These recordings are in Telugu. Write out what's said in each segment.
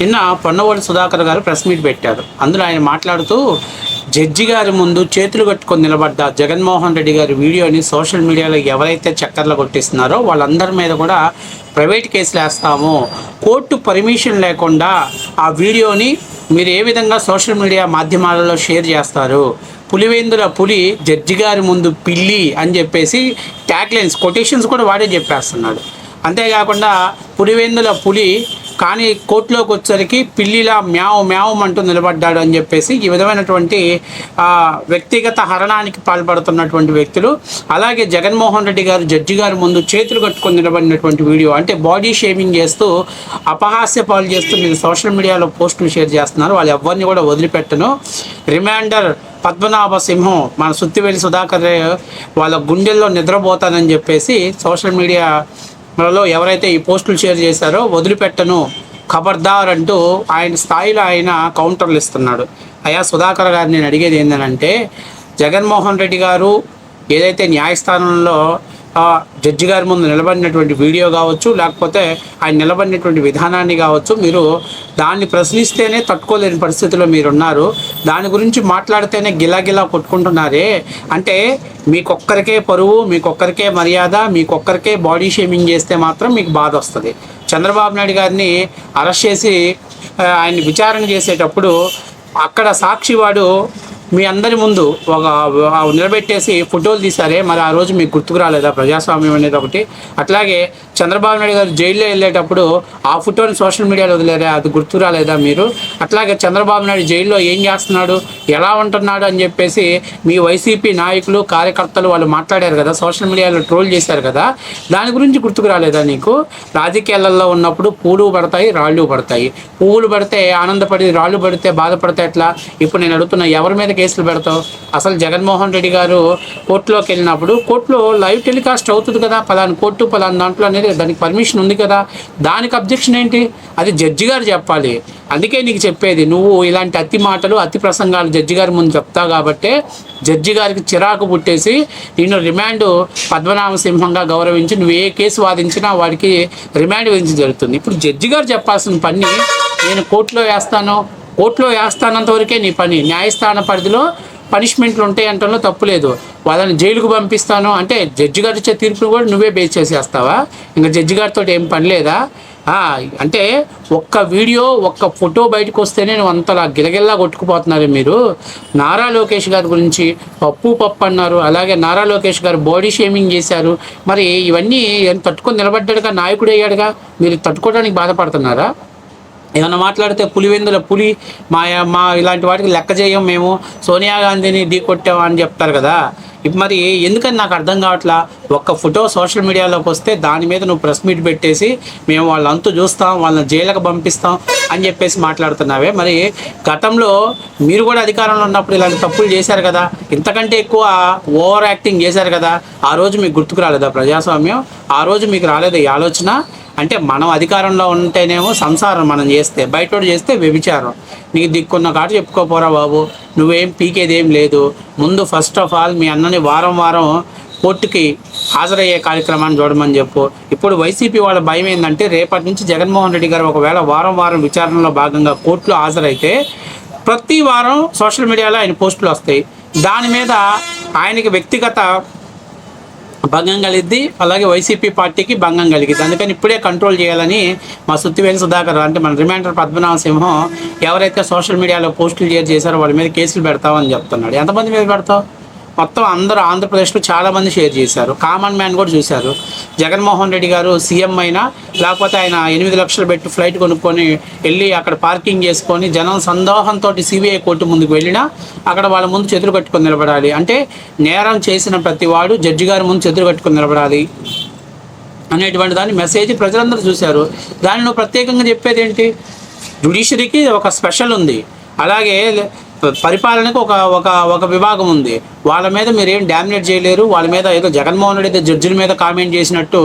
నిన్న పొన్నవోలు సుధాకర్ గారు ప్రెస్ మీట్ పెట్టారు. అందులో ఆయన మాట్లాడుతూ జడ్జి గారి ముందు చేతులు కట్టుకొని నిలబడ్డ జగన్మోహన్ రెడ్డి గారి వీడియోని సోషల్ మీడియాలో ఎవరైతే చక్కర్లు కొట్టిస్తున్నారో వాళ్ళందరి మీద కూడా ప్రైవేట్ కేసులు వేస్తాము. కోర్టు పర్మిషన్ లేకుండా ఆ వీడియోని మీరు ఏ విధంగా సోషల్ మీడియా మాధ్యమాలలో షేర్ చేస్తారు? పులివేందుల పులి జడ్జి గారి ముందు పిల్లి అని చెప్పేసి ట్యాగ్లైన్స్ కొటేషన్స్ కూడా వాడే చెప్పేస్తున్నాడు. అంతేకాకుండా పులివేందుల పులి కానీ కోర్టులోకి వచ్చేసరికి పిల్లిలా మ్యావ్ మ్యావ్ అంటూ నిలబడ్డాడు అని చెప్పేసి ఈ విధమైనటువంటి వ్యక్తిగత హరణానికి పాల్పడుతున్నటువంటి వ్యక్తులు అలాగే జగన్మోహన్ రెడ్డి గారు జడ్జి గారి ముందు చేతులు కట్టుకొని నిలబడినటువంటి వీడియో. అంటే బాడీ షేమింగ్ చేస్తూ అపహాస్య పాలు చేస్తూ మీరు సోషల్ మీడియాలో పోస్టులు షేర్ చేస్తున్నారు. వాళ్ళు ఎవరిని కూడా వదిలిపెట్టను. రిమాండర్ పద్మనాభ సింహం మన సుత్తివేలి సుధాకర్ వాళ్ళ గుండెల్లో నిద్రపోతానని చెప్పేసి సోషల్ మీడియా మనలో ఎవరైతే ఈ పోస్టులు షేర్ చేశారో వదిలిపెట్టను ఖబర్దార్ అంటూ ఆయన స్థాయిలో ఆయన కౌంటర్లు ఇస్తున్నాడు. అయ్యా సుధాకర్ గారు నేను అడిగేది ఏంటంటే జగన్మోహన్ రెడ్డి గారు ఏదైతే న్యాయస్థానంలో ఆ, జడ్జి గారి ముందు నిలబడినటువంటి వీడియో కావచ్చు లేకపోతే ఆయన నిలబడినటువంటి విధానాన్ని కావచ్చు మీరు దాన్ని ప్రశ్నిస్తేనే తట్టుకోలేని పరిస్థితిలో మీరున్నారు. దాని గురించి మాట్లాడితేనే గిలాగిలా కొట్టుకుంటున్నారే. అంటే మీకొక్కరికే పరువు మీకొక్కరికే మర్యాద మీకొక్కరికే బాడీ షేమింగ్ చేస్తే మాత్రం మీకు బాధ వస్తుంది. చంద్రబాబు నాయుడు గారిని అరెస్ట్ చేసి ఆయన్ని విచారణ చేసేటప్పుడు అక్కడ సాక్షివాడు మీ అందరి ముందు ఒక నిలబెట్టేసి ఫోటోలు తీశారే మరి ఆ రోజు మీకు గుర్తుకు రాలేదా? ప్రజాస్వామ్యం అనేది ఒకటి. అట్లాగే చంద్రబాబు నాయుడు గారు జైల్లో వెళ్ళేటప్పుడు ఆ ఫోటోని సోషల్ మీడియాలో వదిలేరా? అది గుర్తు రాలేదా మీరు? అట్లాగే చంద్రబాబు నాయుడు జైల్లో ఏం చేస్తున్నాడు? ఎలా ఉంటున్నాడు అని చెప్పేసి మీ వైసీపీ నాయకులు కార్యకర్తలు వాళ్ళు మాట్లాడారు కదా సోషల్ మీడియాలో ట్రోల్ చేశారు కదా దాని గురించి గుర్తుకు రాలేదా నీకు? రాజకీయాలలో ఉన్నప్పుడు పూలు పడతాయి రాళ్ళు పడతాయి. పువ్వులు పడితే ఆనందపడి రాళ్ళు పడితే బాధపడితే ఎట్లా? ఇప్పుడు నేను అడుగుతున్నా ఎవరి మీద కేసులు పెడతావు? అసలు జగన్మోహన్ రెడ్డి గారు కోర్టులోకి వెళ్ళినప్పుడు కోర్టులో లైవ్ టెలికాస్ట్ అవుతుంది కదా పలానా కోర్టు పలానా దాంట్లో అనేది దానికి పర్మిషన్ ఉంది కదా. దానికి అబ్జెక్షన్ ఏంటి? అది జడ్జి గారు చెప్పాలి. అందుకే నీకు చెప్పేది నువ్వు ఇలాంటి అతి మాటలు అతి ప్రసంగాలు జడ్జి గారి ముందు చెప్తావు కాబట్టే జడ్జి గారికి చిరాకు పుట్టేసి నిన్ను రిమాండ్ పద్మనాభ సింహంగా గౌరవించి నువ్వు ఏ కేసు వాదించినా వాడికి రిమాండ్ విధించి జరుగుతుంది. ఇప్పుడు జడ్జి గారు చెప్పాల్సిన పని నేను కోర్టులో వేస్తాను. కోర్టులో వేస్తానంత వరకే నీ పని. న్యాయస్థాన పరిధిలో పనిష్మెంట్లు ఉంటాయి అంటంలో తప్పులేదు వాళ్ళని జైలుకు పంపిస్తాను. అంటే జడ్జి గారు ఇచ్చే తీర్పును కూడా నువ్వే బేస్ చేసేస్తావా? ఇంకా జడ్జి గారితో ఏం పని లేదా? అంటే ఒక్క వీడియో ఒక్క ఫోటో బయటకు వస్తేనే నువ్వు అంతలా గిలగిల్లా కొట్టుకుపోతున్నారు మీరు. నారా లోకేష్ గారి గురించి పప్పు పప్పు అన్నారు. అలాగే నారా లోకేష్ గారు బాడీ షేమింగ్ చేశారు. మరి ఇవన్నీ తట్టుకొని నిలబడ్డాడుగా? నాయకుడు అయ్యాడుగా? మీరు తట్టుకోవడానికి బాధపడుతున్నారా? ఏమన్నా మాట్లాడితే పులివెందుల పులి మా మా ఇలాంటి వాటికి లెక్క చేయం మేము. సోనియా గాంధీని ఢీ కొట్టాం అని చెప్తారు కదా. ఇప్పుడు మరి ఎందుకని నాకు అర్థం కావట్లా? ఒక్క ఫోటో సోషల్ మీడియాలోకి వస్తే దాని మీద నువ్వు ప్రెస్ మీట్ పెట్టేసి మేము వాళ్ళంతా చూస్తాం వాళ్ళని జైలుకి పంపిస్తాం అని చెప్పేసి మాట్లాడుతున్నావే. మరి గతంలో మీరు కూడా అధికారంలో ఉన్నప్పుడు ఇలాంటి తప్పులు చేశారు కదా? ఇంతకంటే ఎక్కువ ఓవర్ యాక్టింగ్ చేశారు కదా? ఆ రోజు మీకు గుర్తుకు రాలేదా ప్రజాస్వామ్యం? ఆ రోజు మీకు రాలేదు ఈ ఆలోచన? అంటే మనం అధికారంలో ఉంటేనేమో సంసారం మనం చేస్తే బయటోడు చేస్తే వ్యభిచారం. నీకు దిక్కున్న కాట చెప్పుకోపోరా బాబు. నువ్వేం పీకేదేం లేదు. ముందు ఫస్ట్ ఆఫ్ ఆల్ మీ అన్నని వారం వారం కోర్టుకి హాజరయ్యే కార్యక్రమాన్ని చూడమని చెప్పు. ఇప్పుడు వైసీపీ వాళ్ళ భయం ఏంటంటే రేపటి నుంచి జగన్మోహన్ రెడ్డి గారు ఒకవేళ వారం వారం విచారణలో భాగంగా కోర్టులో హాజరైతే ప్రతి వారం సోషల్ మీడియాలో ఆయన పోస్టులు వస్తాయి. దాని మీద ఆయనకి వ్యక్తిగత భంగం కలిగిద్ది అలాగే వైసీపీ పార్టీకి భంగం కలిగిద్ది. అందుకని ఇప్పుడే కంట్రోల్ చేయాలని మా సుత్తివేలి సుధాకర్ అంటే మన రిమాండర్ పద్మనాభ సింహం ఎవరైతే సోషల్ మీడియాలో పోస్టులు షేర్ చేశారో వాళ్ళ మీద కేసులు పెడతామని చెప్తున్నాడు. ఎంతమంది మీద పెడతావు? మొత్తం అందరూ ఆంధ్రప్రదేశ్లో చాలామంది షేర్ చేశారు. కామన్ మ్యాన్ కూడా చూశారు. జగన్మోహన్ రెడ్డి గారు సీఎం అయినా లేకపోతే ఆయన ఎనిమిది లక్షలు పెట్టి ఫ్లైట్ కొనుక్కొని వెళ్ళి అక్కడ పార్కింగ్ చేసుకొని జనం సందోహంతో సిబిఐ కోర్టు ముందుకు వెళ్ళినా అక్కడ వాళ్ళ ముందు చేతులు కట్టుకొని నిలబడాలి. అంటే నేరం చేసిన ప్రతి వాడు జడ్జి గారి ముందు చేతులు కట్టుకొని నిలబడాలి అనేటువంటి దాని మెసేజ్ ప్రజలందరూ చూశారు. దానిలో ప్రత్యేకంగా చెప్పేది ఏంటి? జుడిషియరీకి ఒక స్పెషల్ ఉంది. అలాగే పరిపాలనకు ఒక ఒక ఒక విభాగం ఉంది. వాళ్ళ మీద మీరు ఏం డామినేట్ చేయలేరు. వాళ్ళ మీద ఏదో జగన్మోహన్ రెడ్డి ఏదో జడ్జిల మీద కామెంట్ చేసినట్టు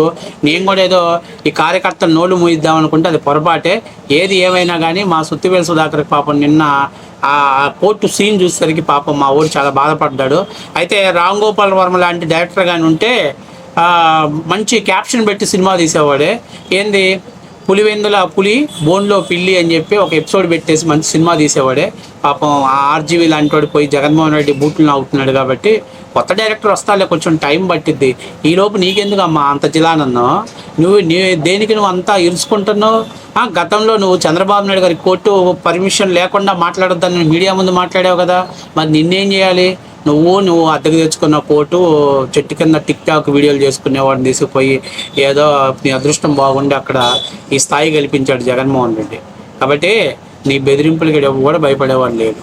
నేను కూడా ఏదో ఈ కార్యకర్తలు నోళ్ళు మూయిద్దాం అనుకుంటే అది పొరపాటే. ఏది ఏమైనా కానీ మా సుత్తివేలు సుధాకర్ పాపం నిన్న ఆ కోర్టు సీన్ చూసేసరికి పాపం మా ఊరు చాలా బాధపడ్డాడు. అయితే రామ్ గోపాల్ వర్మ లాంటి డైరెక్టర్ కానీ ఉంటే మంచి క్యాప్షన్ పెట్టి సినిమా తీసేవాడే. ఏంది? పులివెందుల పులి బోన్లో పిల్లి అని చెప్పి ఒక ఎపిసోడ్ పెట్టేసి మంచి సినిమా తీసేవాడే. పాపం ఆ ఆర్జీవి లాంటి పోయి జగన్మోహన్ రెడ్డి బూట్లు అవుతున్నాడు కాబట్టి కొత్త డైరెక్టర్ వస్తాలే కొంచెం టైం పట్టిద్ది. ఈలోపు నీకెందుకు అమ్మా అంత జిలానన్ను నువ్వు నీ దేనికి నువ్వు అంతా ఇరుచుకుంటున్నావు గతంలో నువ్వు చంద్రబాబు నాయుడు గారి కోర్టు పర్మిషన్ లేకుండా మాట్లాడొద్దని మీడియా ముందు మాట్లాడావు కదా. మరి నిన్నేం చేయాలి? నువ్వు నువ్వు అద్దెకు తెచ్చుకున్న కోర్టు చెట్టు కింద టిక్ టాక్ వీడియోలు చేసుకునేవాడిని తీసుకుపోయి ఏదో నీ అదృష్టం బాగుండి అక్కడ ఈ స్థాయి గెలిపించాడు జగన్మోహన్ రెడ్డి. కాబట్టి నీ బెదిరింపులకి కూడా భయపడేవాడు లేదు.